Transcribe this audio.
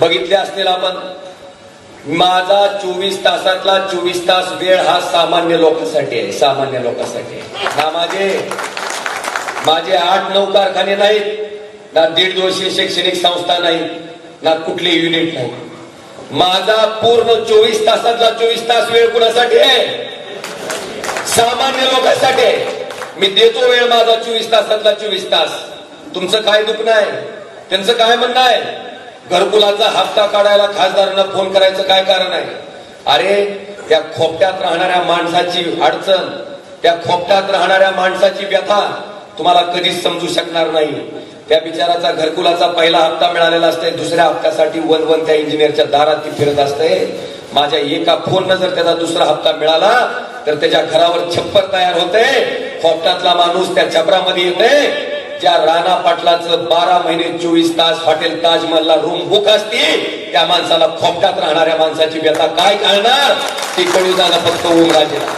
बघितले असतील आपण माझा चोवीस तासातला चोवीस तास वेळ हा सामान्य लोकांसाठी आहे सामान्य लोकांसाठी ना हा माझे माझे आठ नऊ कारखाने नाहीत ना दीड दोनशे शैक्षणिक संस्था नाही ना कुठले युनिट नाही माझा पूर्ण चोवीस तासातला चोवीस तास वेळ कुणासाठी आहे? सामान्य लोकांसाठी आहे. मी देतो वेळ माझा चोवीस तासातला चोवीस तास. तुमचं काय दुखणं आहे? त्यांचं काय म्हणणं आहे? घरकुलाचा हप्ता काढायला खासदारांना फोन करायचं काय कारण आहे? अरे त्या खोपट्यात राहणाऱ्या माणसाची अडचण त्या खोपट्यात राहणाऱ्या माणसाची व्यथा तुम्हाला कधीच समजू शकणार नाही. त्या बिचाराचा घरकुलाचा पहिला हप्ता मिळालेला असतोय दुसऱ्या हप्त्यासाठी वन वन त्या इंजिनियरच्या दारात ती फिरत असते. माझ्या एका फोननं जर त्याचा दुसरा हप्ता मिळाला तर त्याच्या घरावर छप्पर तयार होते खोपट्यातला माणूस त्या छपरामध्ये येते ज्या राणा पाटलाचं बारा महिने चोवीस तास हॉटेल ताजमहलला रूम बुक असती त्या माणसाला खोपट्यात राहणाऱ्या माणसाची व्यथा काय कळणार? ती कळू जाणं फक्त ओमराजेला